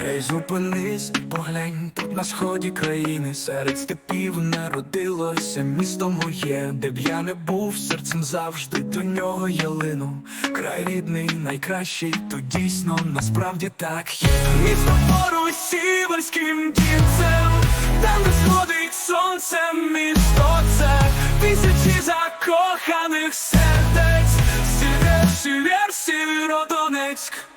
Ей, зупинись, поглянь, тут на сході країни серед степів народилося місто моє, де б я не був серцем завжди до нього я лину. Край рідний, найкращий, то дійсно насправді так є. Місто поруч сіверським дінцем, там де сходить сонце, місто це тисячі закоханих сердець, сівер, сівер, сєвєродонецьк.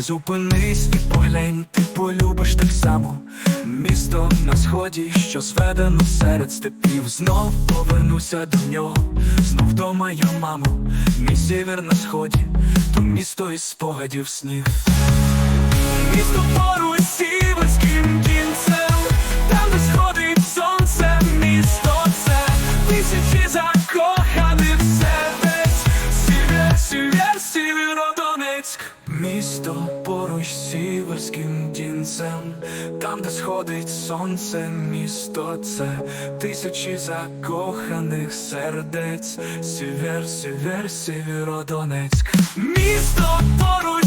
Зупинись і поглянь, ти полюбиш так само. Місто на сході, що зведено серед степів. Знов повернуся до нього, знов до моя мамо Мій сівер на сході, то місто із спогадів снів. Місто поруч з сіверським кінцем. Там де сходить сонце, місто це. Тисячі закоханих сердець. Сівер, сівер, сєвєродонецьк Місто поруч сіверським дінцем Там, де сходить сонце, місто це Тисячі закоханих сердець Сівер, сівер, сіверодонецьк. Місто поруч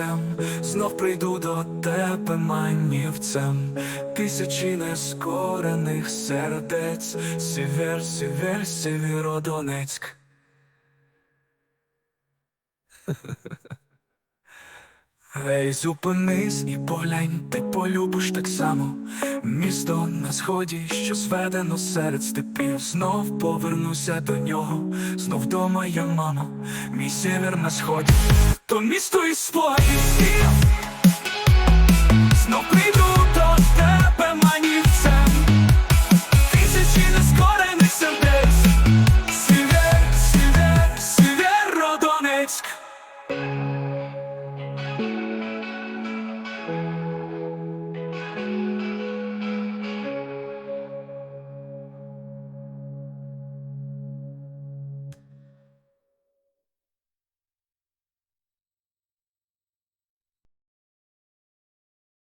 дінцем, знов прийду до тебе манівцем, тисячі нескорених сердець, сівер, сівер, сєвєродонецьк. Ей, зупинись і поглянь, ти полюбиш так само. Місто на сході, що зведено серед степів. Знов повернуся до нього, знов дома я мамо. Мій север на сході, то місто із спогадів Знов